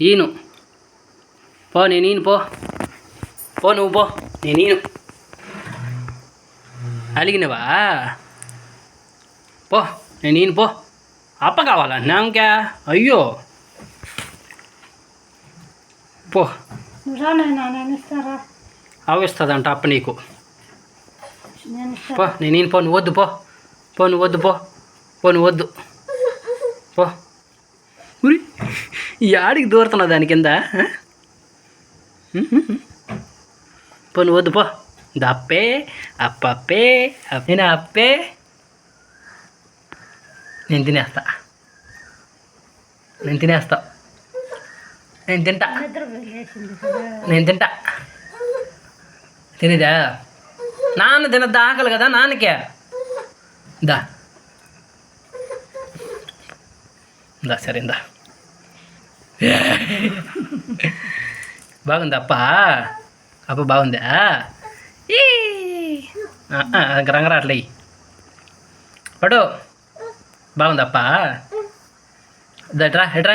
ఈను పో నేను ఈను పో పో నువ్వు పో నేను ఈను అలిగినవా పో నేను ఈను పో అప్ప కావాలన్నా ఇంకా అయ్యో పో అవిస్తుందంట అప్ప నీకు పో నేను ఈను పో నువ్వు వద్దు పో పో నువ్వు వద్దు పో పో నువ్వు వద్దు పో ఈ ఆడికి దూరుతున్నావు దాని కింద పోను పో వద్దు పో. దప్పే అప్పప్పే నేను అప్పే. నేను తినేస్తా. నేను తినేస్తా. నేను తింటా. నేను తింటా. తినేదా? నాన్న తినద్దా? ఆకలి కదా నాన్నకే? దా. దా సరే దా. బాగుంది అప్ప అప్ప బాగుందా? ఈ. ఆ, ఆ, ఇంక రంగరాట్లే. పడు. ఎట్రా ఎట్రా ఎట్రా